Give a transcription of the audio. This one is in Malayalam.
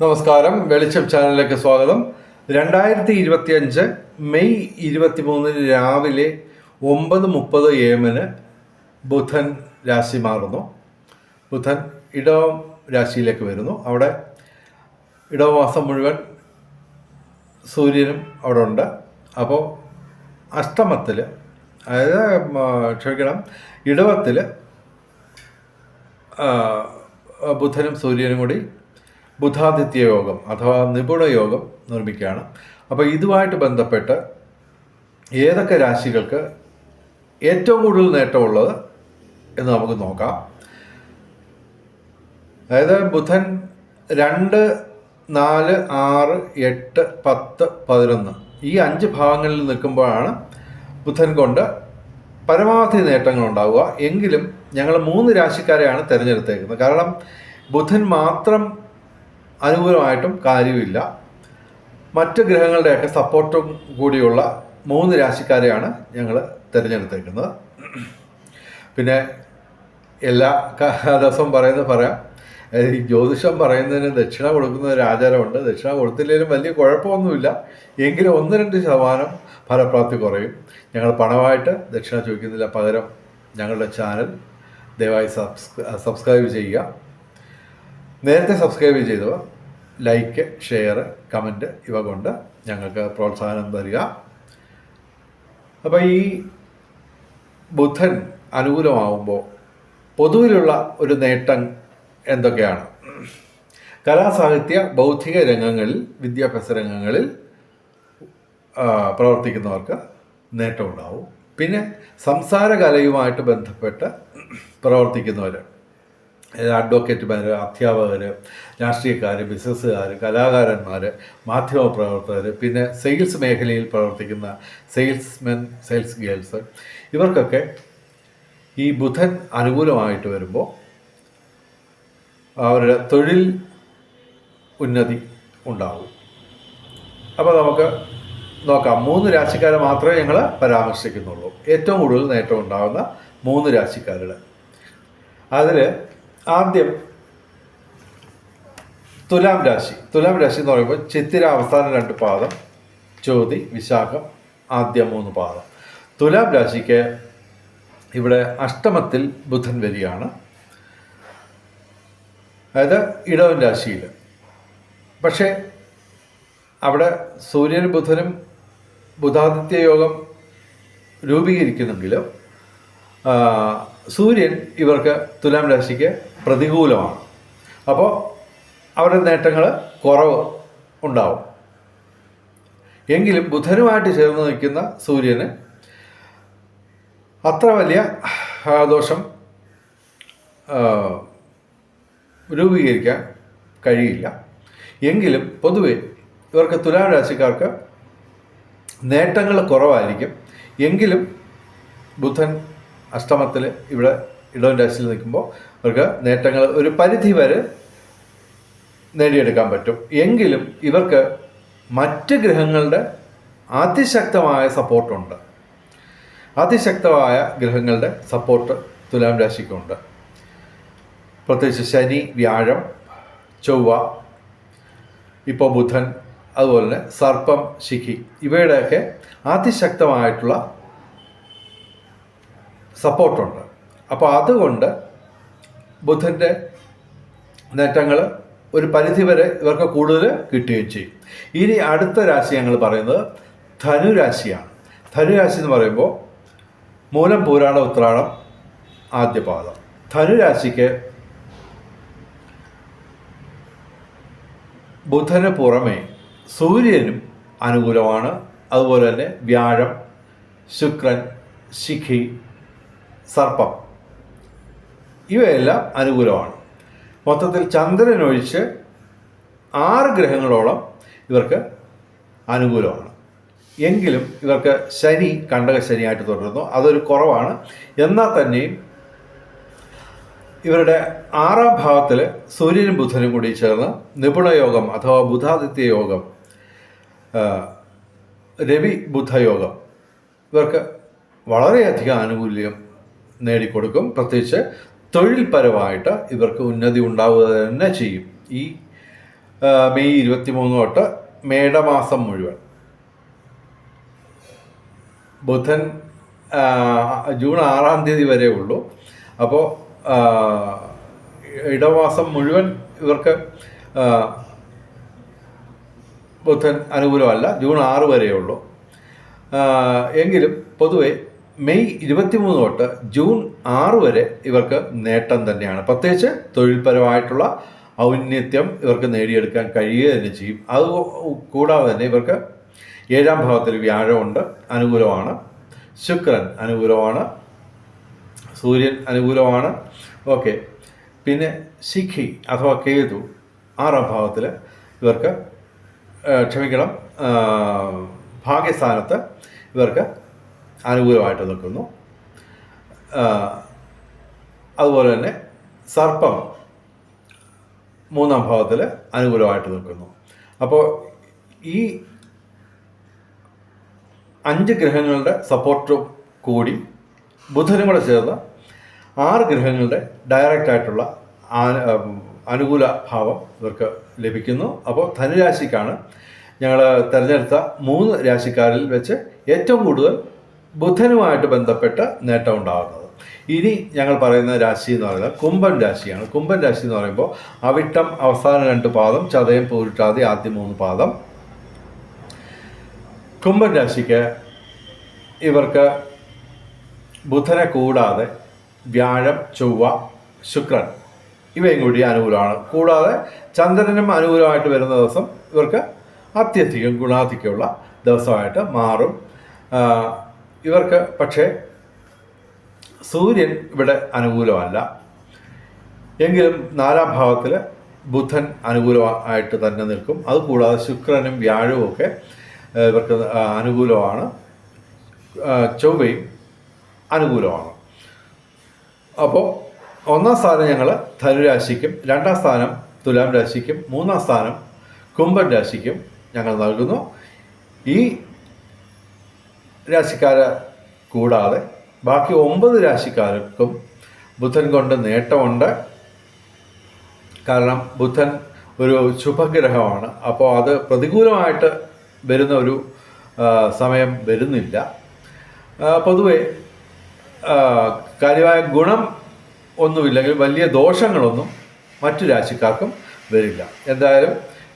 നമസ്കാരം. വെളിച്ചം ചാനലിലേക്ക് സ്വാഗതം. രണ്ടായിരത്തി ഇരുപത്തി അഞ്ച് മെയ് ഇരുപത്തി മൂന്നിന് രാവിലെ ഒമ്പത് മുപ്പത് എമ്മിന് ബുധൻ രാശി മാറുന്നു. ബുധൻ ഇടവം രാശിയിലേക്ക് വരുന്നു. അവിടെ ഇടവമാസം മുഴുവൻ സൂര്യനും അവിടെ ഉണ്ട്. അപ്പോൾ അഷ്ടമത്തിൽ അതായത് ക്ഷമിക്കണം ഇടവത്തിൽ ബുധനും സൂര്യനും കൂടി ബുധാദിത്യ യോഗം അഥവാ നിപുണ യോഗം നിർമ്മിക്കുകയാണ്. അപ്പോൾ ഇതുമായിട്ട് ബന്ധപ്പെട്ട് ഏതൊക്കെ രാശികൾക്ക് ഏറ്റവും കൂടുതൽ നേട്ടമുള്ളത് എന്ന് നമുക്ക് നോക്കാം. അതായത് ബുധൻ രണ്ട് നാല് ആറ് എട്ട് പത്ത് പതിനൊന്ന് ഈ അഞ്ച് ഭാഗങ്ങളിൽ നിൽക്കുമ്പോഴാണ് ബുധൻ കൊണ്ട് പരമാവധി നേട്ടങ്ങൾ ഉണ്ടാവുക. എങ്കിലും ഞങ്ങൾ മൂന്ന് രാശിക്കാരെയാണ് തിരഞ്ഞെടുത്തേക്കുന്നത്. കാരണം ബുധൻ മാത്രം അനുകൂലമായിട്ടും കാര്യമില്ല. മറ്റ് ഗ്രഹങ്ങളുടെയൊക്കെ സപ്പോർട്ടും കൂടിയുള്ള മൂന്ന് രാശിക്കാരെയാണ് ഞങ്ങൾ തിരഞ്ഞെടുത്തേക്കുന്നത്. പിന്നെ എല്ലാ ദിവസവും പറയുന്നത് പറയാം. ഈ ജ്യോതിഷം പറയുന്നതിന് ദക്ഷിണ കൊടുക്കുന്ന ഒരു ആചാരമുണ്ട്. ദക്ഷിണ കൊടുത്തില്ലെങ്കിലും വലിയ കുഴപ്പമൊന്നുമില്ല. എങ്കിലും ഒന്ന് രണ്ട് ശതമാനം ഫലപ്രാപ്തി കുറയും. ഞങ്ങൾ പണമായിട്ട് ദക്ഷിണ ചോദിക്കുന്നില്ല പകരം ഞങ്ങളുടെ ചാനൽ ദയവായി സബ്സ്ക്രൈബ് ചെയ്യുക. നേരത്തെ സബ്സ്ക്രൈബ് ചെയ്തവർ ലൈക്ക് ഷെയർ കമന്റ് ഇവ കൊണ്ട് ഞങ്ങൾക്ക് പ്രോത്സാഹനം തരിക. അപ്പോൾ ഈ ബുധൻ അനുകൂലമാവുമ്പോൾ പൊതുവിലുള്ള ഒരു നേട്ടം എന്തൊക്കെയാണ്? കലാസാഹിത്യ ബൗദ്ധിക രംഗങ്ങളിൽ വിദ്യാഭ്യാസ രംഗങ്ങളിൽ പ്രവർത്തിക്കുന്നവർക്ക് നേട്ടമുണ്ടാവും പിന്നെ സംസാര കലയുമായിട്ട് ബന്ധപ്പെട്ട് പ്രവർത്തിക്കുന്നവർ അഡ്വക്കേറ്റുമാർ അധ്യാപകർ രാഷ്ട്രീയക്കാർ ബിസിനസ്സുകാർ കലാകാരന്മാർ മാധ്യമപ്രവർത്തകർ പിന്നെ സെയിൽസ് മേഖലയിൽ പ്രവർത്തിക്കുന്ന സെയിൽസ്മെൻ സെയിൽസ് ഗേൾസ് ഇവർക്കൊക്കെ ഈ ബുധൻ അനുകൂലമായിട്ട് വരുമ്പോൾ അവരുടെ തൊഴിൽ ഉന്നതി ഉണ്ടാവും. അപ്പോൾ നമുക്ക് നോക്കാം. മൂന്ന് രാശിക്കാരെ മാത്രമേ ഞങ്ങൾ പരാമർശിക്കുന്നുള്ളൂ. ഏറ്റവും കൂടുതൽ നേട്ടം ഉണ്ടാകുന്ന മൂന്ന് രാശിക്കാരുടെ. അതിൽ ആദ്യം തുലാം രാശി. തുലാം രാശി എന്ന് പറയുമ്പോൾ ചിത്തിര അവസാന രണ്ട് പാദം ചോതി വിശാഖം ആദ്യ മൂന്ന് പാദം. തുലാം രാശിക്ക് ഇവിടെ അഷ്ടമത്തിൽ ബുധൻ വരികയാണ്. അതായത് ഇടവൻ രാശിയിൽ. പക്ഷേ അവിടെ സൂര്യനും ബുധനും ബുധാദിത്യ യോഗം രൂപീകരിക്കുന്നെങ്കിലും സൂര്യൻ ഇവർക്ക് തുലാം രാശിക്ക് പ്രതികൂലമാണ്. അപ്പോൾ അവരുടെ നേട്ടങ്ങൾ കുറവ് ഉണ്ടാവും. എങ്കിലും ബുധനുമായിട്ട് ചേർന്ന് നിൽക്കുന്ന സൂര്യന് അത്ര വലിയ ദോഷം രൂപീകരിക്കാൻ കഴിയില്ല. എങ്കിലും പൊതുവെ ഇവർക്ക് തുലാം രാശിക്കാർക്ക് നേട്ടങ്ങൾ കുറവായിരിക്കും. എങ്കിലും ബുധൻ അഷ്ടമത്തിൽ ഇവിടെ ഇടവൻ രാശിയിൽ നിൽക്കുമ്പോൾ അവർക്ക് നേട്ടങ്ങൾ ഒരു പരിധി വരെ നേടിയെടുക്കാൻ പറ്റും. എങ്കിലും ഇവർക്ക് മറ്റ് ഗ്രഹങ്ങളുടെ അതിശക്തമായ സപ്പോർട്ടുണ്ട്. അതിശക്തമായ ഗ്രഹങ്ങളുടെ സപ്പോർട്ട് തുലാം രാശിക്കുണ്ട്. പ്രത്യേകിച്ച് ശനി വ്യാഴം ചൊവ്വ ഇപ്പോൾ ബുധൻ അതുപോലെ തന്നെ സർപ്പം ശിഖി ഇവയുടെയൊക്കെ അതിശക്തമായിട്ടുള്ള സപ്പോർട്ടുണ്ട്. അപ്പോൾ അതുകൊണ്ട് ബുദ്ധന്റെ നേട്ടങ്ങൾ ഒരു പരിധിവരെ ഇവർക്ക് കൂടുതൽ കിട്ടുകയും ചെയ്യും. ഇനി അടുത്ത രാശി ഞങ്ങൾ പറയുന്നത് ധനുരാശിയാണ്. ധനുരാശി എന്ന് പറയുമ്പോൾ മൂലം പൂരാണ ഉത്രാടം ആദ്യപാദം. ധനുരാശിക്ക് ബുധന് പുറമെ സൂര്യനും അനുകൂലമാണ്. അതുപോലെ തന്നെ വ്യാഴം ശുക്രൻ ശിഖി സർപ്പം. ഇവയെല്ലാം അനുകൂലമാണ്. മൊത്തത്തിൽ ചന്ദ്രനൊഴിച്ച് ആറ് ഗ്രഹങ്ങളോളം ഇവർക്ക് അനുകൂലമാണ്. എങ്കിലും ഇവർക്ക് ശനി കണ്ടക ശനിയായിട്ട് തുടരുന്നു. അതൊരു കുറവാണ്. എന്നാൽ തന്നെയും ഇവരുടെ ആറാം ഭാവത്തിൽ സൂര്യനും ബുധനും കൂടി ചേർന്ന് നിപുണയോഗം അഥവാ ബുധാദിത്യ യോഗം രവി ബുധയോഗം ഇവർക്ക് വളരെയധികം ആനുകൂല്യം നേടിക്കൊടുക്കും. പ്രത്യേകിച്ച് തൊഴിൽപരമായിട്ട് ഇവർക്ക് ഉന്നതി ഉണ്ടാവുക തന്നെ ചെയ്യും. ഈ മെയ് ഇരുപത്തി മൂന്ന് തൊട്ട് മേടമാസം മുഴുവൻ. ബുധൻ ജൂൺ ആറാം തീയതി വരെ ഉള്ളൂ. അപ്പോൾ ഇടവാസം മുഴുവൻ ഇവർക്ക് ബുധൻ അനുകൂലമല്ല ജൂൺ ആറ് വരെയുള്ളൂ എങ്കിലും പൊതുവെ മെയ് ഇരുപത്തിമൂന്ന് തൊട്ട് ജൂൺ ആറ് വരെ ഇവർക്ക് നേട്ടം തന്നെയാണ്. പ്രത്യേകിച്ച് തൊഴിൽപരമായിട്ടുള്ള ഔന്നത്യം ഇവർക്ക് നേടിയെടുക്കാൻ കഴിയുക തന്നെ ചെയ്യും. അത് കൂടാതെ തന്നെ ഇവർക്ക് ഏഴാം ഭാവത്തിൽ വ്യാഴമുണ്ട് അനുകൂലമാണ്. ശുക്രൻ അനുകൂലമാണ്. സൂര്യൻ അനുകൂലമാണ്. ഓക്കെ. പിന്നെ ശിഖി അഥവാ കേതു ആറാം ഭാവത്തിൽ ഇവർക്ക് ക്ഷമിക്കണം ഭാഗ്യസ്ഥാനത്ത് ഇവർക്ക് അനുകൂലമായിട്ട് നിൽക്കുന്നു അതുപോലെ തന്നെ സർപ്പം മൂന്നാം ഭാവത്തിൽ അനുകൂലമായിട്ട് നിൽക്കുന്നു. അപ്പോൾ ഈ അഞ്ച് ഗ്രഹങ്ങളുടെ സപ്പോർട്ട് കൂടി ബുധനും കൂടെ ചേർന്ന് ആറ് ഗ്രഹങ്ങളുടെ ഡയറക്റ്റ് ആയിട്ടുള്ള അനുകൂല ഭാവം ഇവർക്ക് ലഭിക്കുന്നു. അപ്പോൾ ധനുരാശിക്കാണ് ഞങ്ങൾ തിരഞ്ഞെടുത്ത മൂന്ന് രാശിക്കാരിൽ വെച്ച് ഏറ്റവും കൂടുതൽ ബുധനുമായിട്ട് ബന്ധപ്പെട്ട് നേട്ടം ഉണ്ടാകുന്നത്. ഇനി ഞങ്ങൾ പറയുന്ന രാശി എന്ന് പറയുന്നത് കുംഭൻ രാശിയാണ്. കുംഭൻ രാശി എന്ന് പറയുമ്പോൾ അവിട്ടം അവസാന രണ്ട് പാദം ചതയം പൂരിട്ടാതി ആദ്യ മൂന്ന് പാദം. കുംഭൻ രാശിക്ക് ഇവർക്ക് ബുധനെ കൂടാതെ വ്യാഴം ചൊവ്വ ശുക്രൻ ഇവയും കൂടി അനുകൂലമാണ്. കൂടാതെ ചന്ദ്രനും അനുകൂലമായിട്ട് വരുന്ന ദിവസം ഇവർക്ക് അത്യധികം ഗുണാധിക്യമുള്ള ദിവസമായിട്ട് മാറും. ഇവർക്ക് പക്ഷേ സൂര്യൻ ഇവിടെ അനുകൂലമല്ല. എങ്കിലും നാലാം ഭാവത്തിൽ ബുധൻ അനുകൂലമായിട്ട് തന്നെ നിൽക്കും. അതുകൂടാതെ ശുക്രനും വ്യാഴവും ഒക്കെ ഇവർക്ക് അനുകൂലമാണ്. ചൊവ്വയും അനുകൂലമാണ്. അപ്പോൾ ഒന്നാം സ്ഥാനം ഞങ്ങൾ ധനുരാശിക്കും രണ്ടാം സ്ഥാനം തുലാം രാശിക്കും മൂന്നാം സ്ഥാനം കുംഭൻ രാശിക്കും ഞങ്ങൾ നൽകുന്നു. ഈ രാശിക്കാരെ കൂടാതെ ബാക്കി ഒമ്പത് രാശിക്കാർക്കും ബുധൻ കൊണ്ട് നേട്ടമുണ്ട്. കാരണം ബുധൻ ഒരു ശുഭഗ്രഹമാണ്. അപ്പോൾ അത് പ്രതികൂലമായിട്ട് വരുന്ന ഒരു സമയം വരുന്നില്ല. പൊതുവെ കാര്യമായ ഗുണം ഒന്നുമില്ലെങ്കിൽ വലിയ ദോഷങ്ങളൊന്നും മറ്റു രാശിക്കാർക്കും വരില്ല. എന്തായാലും